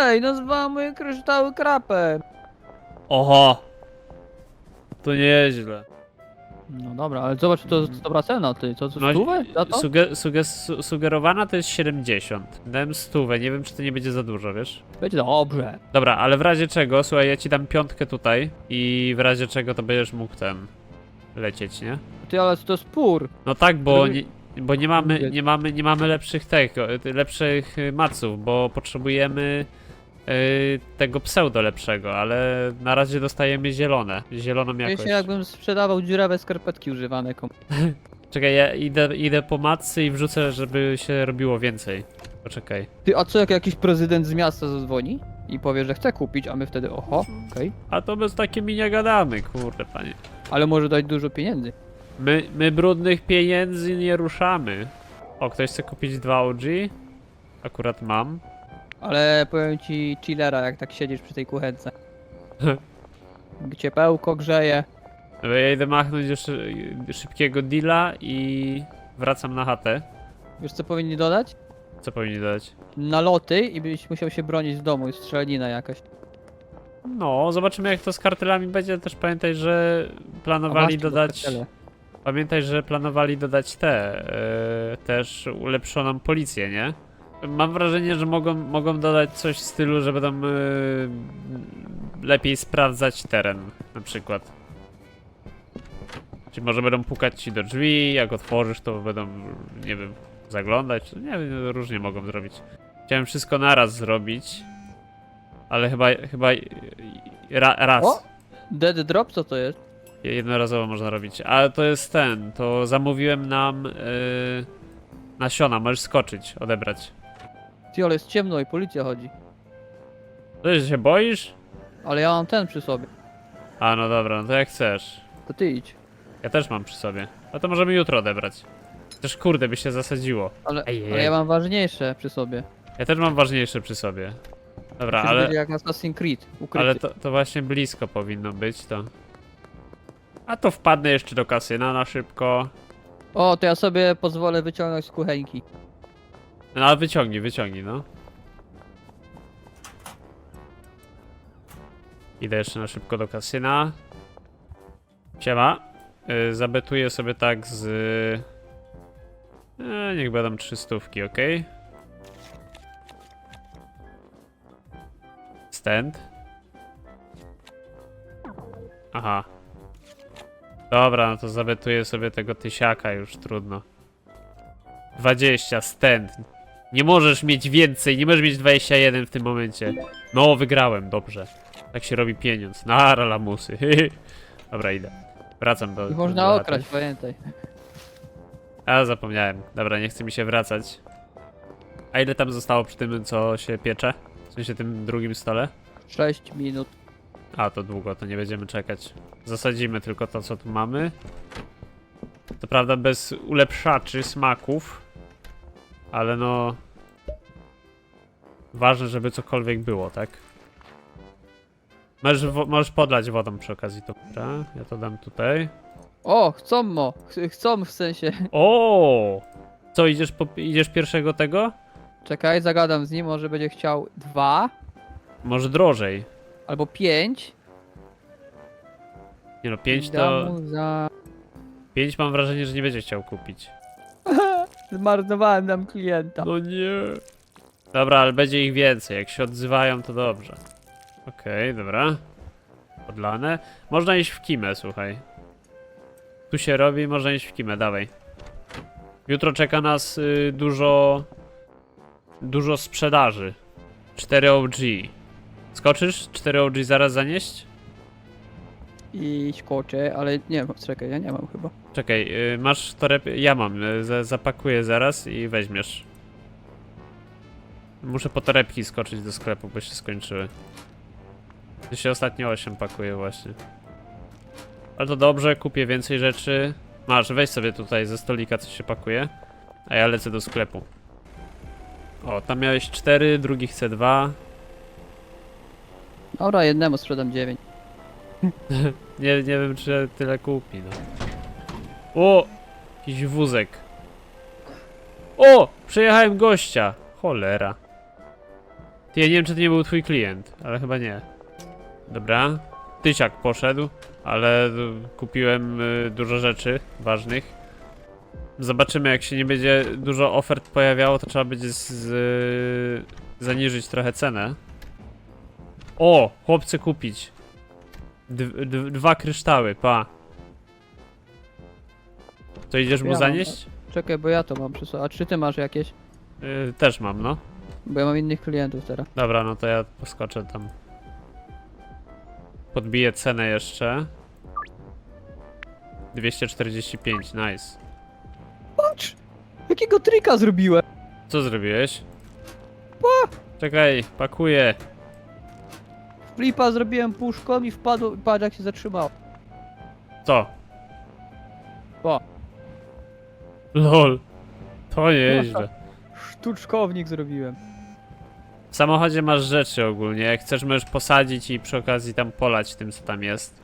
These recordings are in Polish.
Ej, nazwałem moje kryształy krapem. Oho! To nieźle. No dobra, ale zobacz, to jest dobra cena, ty. Co, co No, stówę za to? suge, suge, su, sugerowana to jest 70. Dałem stówę, nie wiem czy to nie będzie za dużo, wiesz? Będzie dobrze. Dobra, ale w razie czego, słuchaj, ja ci dam piątkę tutaj i w razie czego to będziesz mógł ten lecieć, nie? Ty, ale to jest spór. No tak, bo Żeby- nie, bo nie mamy, nie mamy, nie mamy lepszych tego, lepszych maców, bo potrzebujemy y, tego pseudo lepszego, ale na razie dostajemy zielone, zieloną Ja jakość. się jakbym sprzedawał dziurawe skarpetki używane komu. Czekaj, ja idę, idę po macy i wrzucę, żeby się robiło więcej. Poczekaj. Ty, a co jak jakiś prezydent z miasta zadzwoni i powie, że chce kupić, a my wtedy oho, okej. A to bez takimi nie gadamy, kurde panie. Ale może dać dużo pieniędzy. My, my brudnych pieniędzy nie ruszamy. O, ktoś chce kupić dwa OG? Akurat mam. Ale powiem ci chillera, jak tak siedzisz przy tej kuchence. Ciepełko grzeje. Dobra, Ja idę machnąć jeszcze szybkiego deala i wracam na chatę. Wiesz co powinni dodać? Co powinni dać? Naloty i byś musiał się bronić w domu i strzelanina jakaś. No, zobaczymy jak to z kartelami będzie. Też pamiętaj, że A planowali masz tu dodać. kartele. Pamiętaj, że planowali dodać te. e, też ulepszoną policję, nie? Mam wrażenie, że mogą, mogą dodać coś w stylu, że będą e, lepiej sprawdzać teren, na przykład. Czyli może będą pukać ci do drzwi, jak otworzysz, to będą, nie wiem, zaglądać. Nie wiem, różnie mogą zrobić. Chciałem wszystko naraz zrobić, ale chyba, chyba ra, raz. O! Dead drop, co to jest? Jednorazowo można robić, ale to jest ten, to zamówiłem nam yy, nasiona, możesz skoczyć, odebrać. Ty, ale jest ciemno i policja chodzi. Ty się boisz? Ale ja mam ten przy sobie. A no dobra, no to jak chcesz. To ty idź. Ja też mam przy sobie. A to możemy jutro odebrać. Też kurde by się zasadziło. Ale, Ej, ale ja mam ważniejsze przy sobie. Ja też mam ważniejsze przy sobie. Dobra, Musisz ale, być jak Assassin's Creed, ukryty. ale to, to właśnie blisko powinno być to. A to wpadnę jeszcze do kasyna na szybko. O, to ja sobie pozwolę wyciągnąć z kuchenki. No ale wyciągnij, wyciągnij, no. Idę jeszcze na szybko do kasyna. Siema. Y, zabetuję sobie tak z... E, niech będą trzy stówki, ok? Stand. Aha. Dobra, no to zabetuję sobie tego tysiaka już, trudno. 20, stand. Nie możesz mieć więcej, nie możesz mieć 21 w tym momencie. No, wygrałem, dobrze. Tak się robi pieniądz. Nara lamusy. Dobra, idę. Wracam do. Do można chaty. okraść, pamiętaj. A, zapomniałem. Dobra, nie chce mi się wracać. A ile tam zostało przy tym, co się piecze? W sensie tym drugim stole? 6 minut. A, to długo, to nie będziemy czekać. Zasadzimy tylko to, co tu mamy. To prawda bez ulepszaczy smaków. Ale no... Ważne, żeby cokolwiek było, tak? Możesz, możesz podlać wodą przy okazji to. Dobra, ja to dam tutaj. O, chcą mo. Ch chcą w sensie. O! Co, idziesz, po, idziesz pierwszego tego? Czekaj, zagadam z nim, może będzie chciał dwa Może drożej. Albo pięć. Nie no, 5 I dam to... Za... 5 mam wrażenie, że nie będzie chciał kupić. Zmarnowałem nam klienta. No nie. Dobra, ale będzie ich więcej. Jak się odzywają, to dobrze. Okej, dobra. Podlane. Można iść w kimę, słuchaj. Tu się robi, można iść w kimę, dawaj. Jutro czeka nas y, dużo... Dużo sprzedaży. 4 OG. Skoczysz? 4 OG zaraz zanieść? I skoczę, ale nie mam, czekaj, ja nie mam chyba. Czekaj, y, masz toreb... Ja mam, y, za- zapakuję zaraz i weźmiesz. Muszę po torebki skoczyć do sklepu, bo się skończyły. To się ostatnio 8 pakuje właśnie. Ale to dobrze, kupię więcej rzeczy. Masz, weź sobie tutaj ze stolika co się pakuje. A ja lecę do sklepu. O, tam miałeś 4, drugi chce 2. Dobra, jednemu sprzedam dziewięć. Nie, nie wiem czy tyle kupi, no. O! Jakiś wózek. O! Przejechałem gościa. Cholera. Ty, ja nie wiem, czy to nie był twój klient, ale chyba nie. Dobra. Tysiak poszedł, ale y, kupiłem y, dużo rzeczy ważnych. Zobaczymy, jak się nie będzie dużo ofert pojawiało, to trzeba będzie z, z, zaniżyć trochę cenę. O, chłopcy kupić. D, dwa kryształy, pa. To idziesz mu Ja mam- zanieść? Czekaj, bo ja to mam przy sobie. A czy ty masz jakieś? Y, też mam, no. Bo ja mam innych klientów teraz. Dobra, no to ja poskoczę tam. Podbiję cenę jeszcze. 245, nice. Patrz! Jakiego trika zrobiłem? Co zrobiłeś? Czekaj, pakuję. Flipa zrobiłem puszką i wpadł, patrz jak się zatrzymało. Co? O. LOL. To nieźle. Sztuczkownik zrobiłem. W samochodzie masz rzeczy ogólnie. Jak chcesz, możesz posadzić i przy okazji tam polać tym, co tam jest.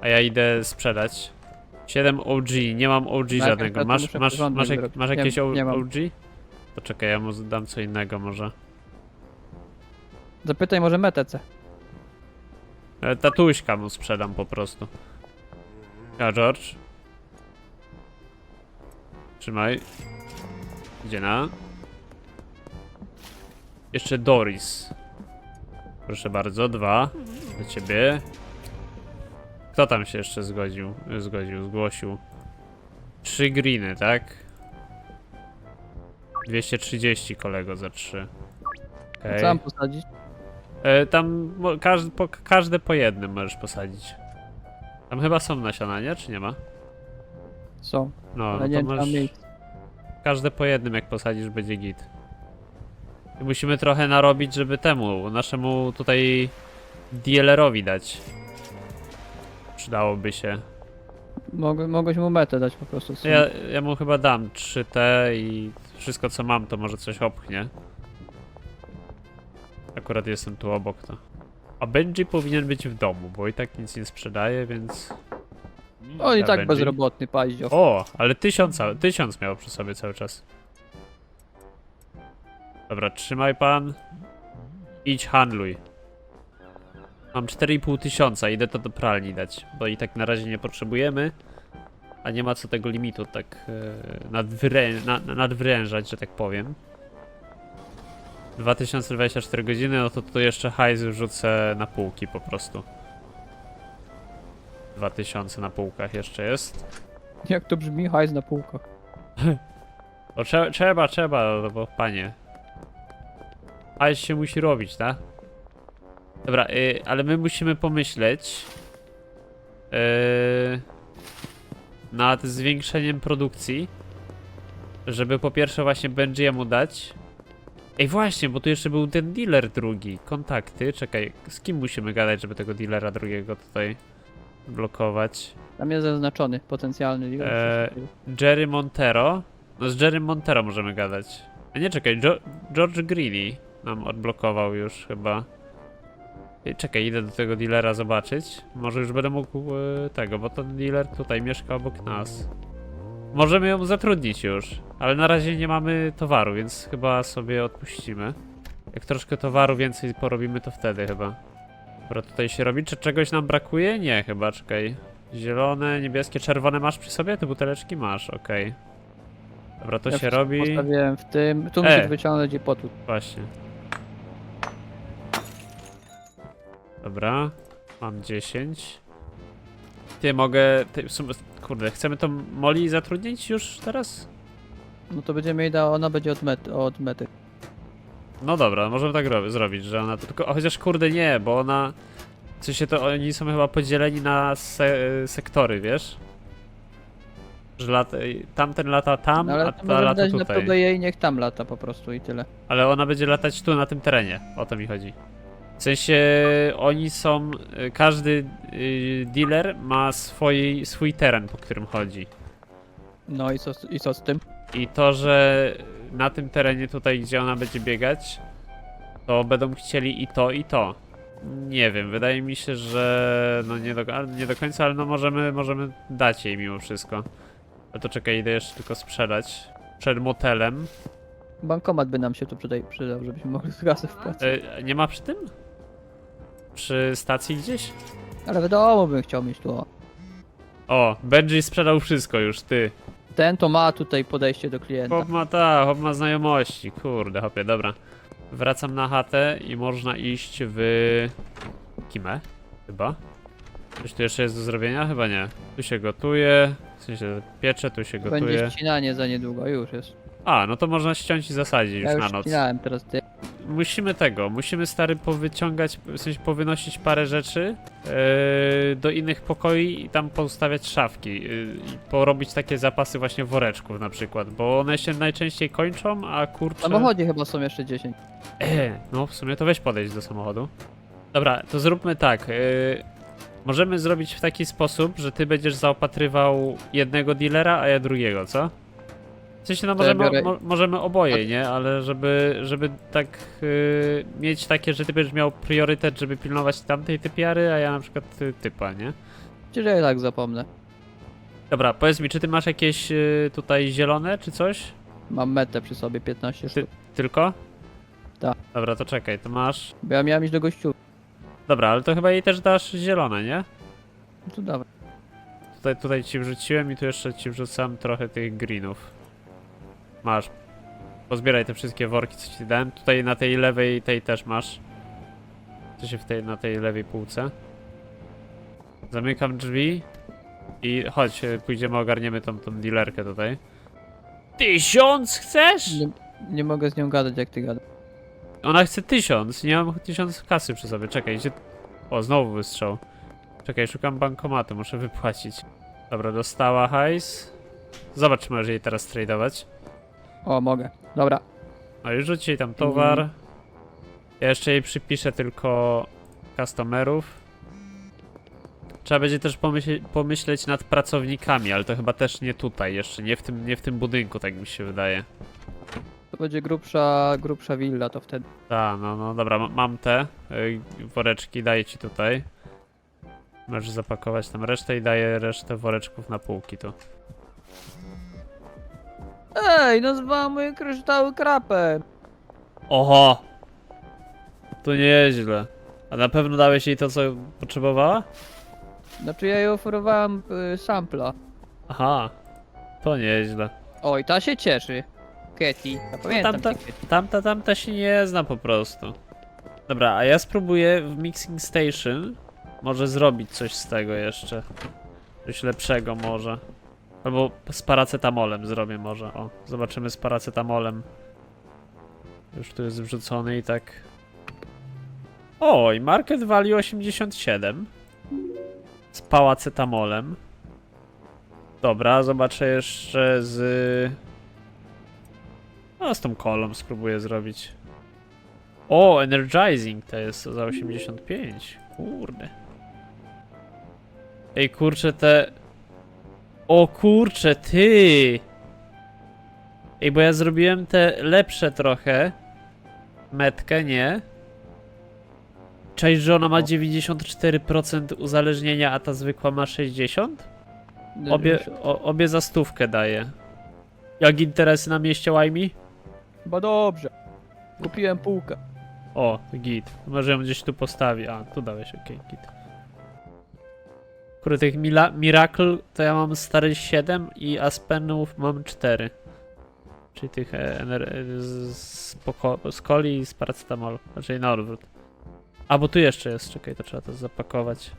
A ja idę sprzedać. 7 OG, nie mam OG Najpierw żadnego. ja to Masz, muszę masz, porządek masz, jak, zrobić. masz Nie- jakieś O- nie mam. OG? To czekaj, ja mu dam co innego może. Zapytaj może metece. E, Tatuśka mu sprzedam po prostu. Ja, George. Trzymaj. Gdzie na? Jeszcze Doris. Proszę bardzo, dwa. Do ciebie. Kto tam się jeszcze zgodził? Zgodził, zgłosił. Trzy greeny, tak? 230 kolego za trzy. Okej. Co mam posadzić? E, tam każdy, po, każde po jednym możesz posadzić. Tam chyba są nasiona, nie? Czy nie ma? Są. No, Ale no nie to masz każde po jednym jak posadzisz będzie git. I musimy trochę narobić, żeby temu, naszemu tutaj dealerowi dać. Przydałoby się. Mogę, mogłeś mu metę dać po prostu. Ja, ja mu chyba dam 3T i wszystko co mam to może coś opchnie. Akurat jestem tu obok to. A Benji powinien być w domu, bo i tak nic nie sprzedaje, więc... On i Ja tak Benji. bezrobotny, paździo. O, ale tysiąc, tysiąc miał przy sobie cały czas. Dobra, trzymaj pan. Idź handluj. Mam 4,5 tysiąca, idę to do pralni dać, bo i tak na razie nie potrzebujemy. A nie ma co tego limitu tak e, na, nadwrężać, że tak powiem. 2024 godziny, no to tu jeszcze hajs rzucę na półki po prostu. 2000 na półkach jeszcze jest. Jak to brzmi, hajs na półkach. O, trze trzeba, trzeba, no bo panie. A się musi robić, tak? Dobra, y, ale my musimy pomyśleć y, nad zwiększeniem produkcji, żeby po pierwsze właśnie Benji'emu dać. Ej właśnie, bo tu jeszcze był ten dealer drugi, kontakty, czekaj, z kim musimy gadać, żeby tego dealera drugiego tutaj blokować? Tam jest zaznaczony potencjalny dealer. Eee, Jerry Montero. No z Jerry Montero możemy gadać. A nie czekaj, jo George Greeley nam odblokował już chyba. Ej, Czekaj, idę do tego dealera zobaczyć. Może już będę mógł e, tego, bo ten dealer tutaj mieszka obok nas. Możemy ją zatrudnić już, ale na razie nie mamy towaru, więc chyba sobie odpuścimy. Jak troszkę towaru więcej porobimy, to wtedy chyba. Dobra, tutaj się robi. Czy czegoś nam brakuje? Nie, chyba, czekaj. Zielone, niebieskie, czerwone masz przy sobie? Te buteleczki masz, okej. Dobra, to Ja się robi. Postawiłem w tym. Tu E. musisz wyciągnąć i potu. Właśnie. Dobra, mam 10. Ty mogę. Ty, w sumie, kurde, chcemy tą Molly zatrudnić już teraz? No to będziemy jej dała, ona będzie od mety. Od mety. No dobra, możemy tak ro- zrobić, że ona. Tylko, o, chociaż kurde nie, bo ona. W sensie to oni są chyba podzieleni na se sektory, wiesz? Że lat, tamten lata tam, No a ale ta to możemy lata dać tutaj. próbę jej, niech tam lata po prostu i tyle. Ale ona będzie latać tu, na tym terenie. O to mi chodzi. W sensie oni są. y, Każdy y, dealer ma swój, swój teren, po którym chodzi. No i co, i co z tym? I to, że na tym terenie tutaj, gdzie ona będzie biegać, to będą chcieli i to, i to. Nie wiem, wydaje mi się, że no nie do, nie do końca, ale no możemy, możemy dać jej mimo wszystko. Ale to czekaj, idę jeszcze tylko sprzedać. Przed motelem. Bankomat by nam się tu przydał, żebyśmy mogli kasę wpłacić. E, nie ma przy tym? Przy stacji gdzieś? Ale wiadomo bym chciał mieć tu. o. O, Benji sprzedał wszystko już, ty. Ten to ma tutaj podejście do klienta. Hop ma ta, hop ma znajomości. Kurde, hopie, dobra. Wracam na chatę i można iść w... Kimę? Chyba. Coś tu jeszcze jest do zrobienia? Chyba nie. Tu się gotuje, w sensie piecze, tu się Będzie gotuje. ścinanie za niedługo, już jest. A, no to można ściąć i zasadzić już Ja na już noc. ścinałem teraz ty. Musimy tego, musimy stary powyciągać, w sensie powynosić parę rzeczy yy, do innych pokoi i tam postawiać szafki yy, i porobić takie zapasy właśnie woreczków na przykład, bo one się najczęściej kończą, a W kurczę... samochodzie chyba są jeszcze 10. E, no w sumie to weź podejść do samochodu. Dobra, to zróbmy tak. Yy, możemy zrobić w taki sposób, że ty będziesz zaopatrywał jednego dealera, a ja drugiego, co? W sensie no ja możemy, biorę- mo, możemy oboje, nie? Ale żeby, żeby tak yy, mieć takie, że ty będziesz miał priorytet, żeby pilnować tamtej typiary, a ja na przykład y, typa, nie? Czy ja tak zapomnę. Dobra, powiedz mi, czy ty masz jakieś y, tutaj zielone, czy coś? Mam metę przy sobie 15 sztuk. Tylko? Tak. Dobra, to czekaj, to masz... Bo ja miałem iść do gościu. Dobra, ale to chyba jej też dasz zielone, nie? No to dawaj. Tutaj, tutaj ci wrzuciłem i tu jeszcze ci wrzucam trochę tych greenów. Masz. Pozbieraj te wszystkie worki, co ci dałem. Tutaj na tej lewej, tej też masz. Co się w tej, na tej lewej półce. Zamykam drzwi. I chodź, e, pójdziemy, ogarniemy tą, tą dealerkę tutaj. Tysiąc chcesz? Nie, nie mogę z nią gadać jak ty gadasz. Ona chce tysiąc, nie mam tysiąc kasy przy sobie. Czekaj, gdzie... O, znowu wystrzał. Czekaj, szukam bankomatu, muszę wypłacić. Dobra, dostała hajs. Zobacz, czy możesz jej teraz tradeować. O, mogę. Dobra. No i rzuć jej tam towar. Ja jeszcze jej przypiszę tylko customerów. Trzeba będzie też pomyśle pomyśleć nad pracownikami, ale to chyba też nie tutaj jeszcze, nie w tym, nie w tym budynku, tak mi się wydaje. To będzie grubsza, grubsza willa to wtedy. Tak, no, no dobra, ma- mam te y, woreczki, daję ci tutaj. Możesz zapakować tam resztę i daję resztę woreczków na półki tu. Ej, nazwała moje kryształy krapem. Oho! To nieźle. A na pewno dałeś jej to, co potrzebowała? Znaczy ja jej oferowałem y, sampla. Aha, to nieźle. Oj, ta się cieszy. Ketty. Ja pamiętam tamta- cię. Tamta, tamta się nie zna po prostu. Dobra, a ja spróbuję w Mixing Station może zrobić coś z tego jeszcze. Coś lepszego może. Albo z paracetamolem zrobię może. O, zobaczymy z paracetamolem. Już tu jest wrzucony i tak. Oj, market value 87. Z pałacetamolem. Dobra, zobaczę jeszcze z... No, z tą kolą spróbuję zrobić. O, energizing to jest za 85. Kurde. Ej, kurczę, te... O kurczę, ty! Ej, bo ja zrobiłem te lepsze trochę. Metkę, nie? Cześć, że ona ma 94% uzależnienia, a ta zwykła ma 60%? Obie, o, obie za stówkę daje. Jak interesy na mieście Łajmi? Chyba dobrze. Kupiłem półkę. O, git. Może ją gdzieś tu postawi. A, tu dałeś, okej, git. Kurde, tych Mila Miracle to ja mam stary 7 i Aspenów mam 4. Czyli tych e, e, z, z, coli i z paracetamolu. Znaczy na odwrót. A, bo tu jeszcze jest, czekaj, to trzeba to zapakować.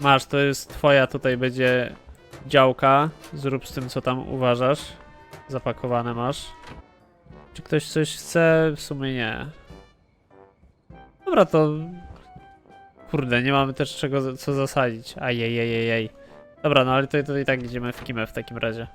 Masz, to jest twoja, tutaj będzie działka. Zrób z tym, co tam uważasz. Zapakowane masz. Czy ktoś coś chce? W sumie nie. Dobra, to... Kurde, nie mamy też czego, co zasadzić. Ajejejejej. Dobra, no ale to i tak idziemy w kimę w takim razie.